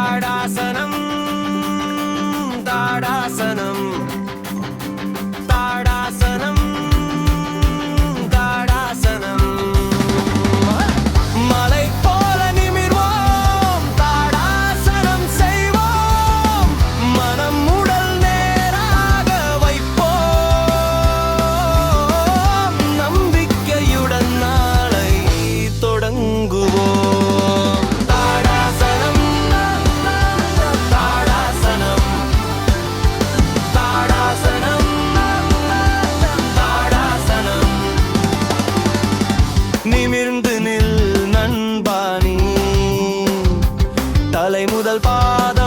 i don't Florida. நிமிர்ந்து நில் நண்பானி. தலை முதல் பாத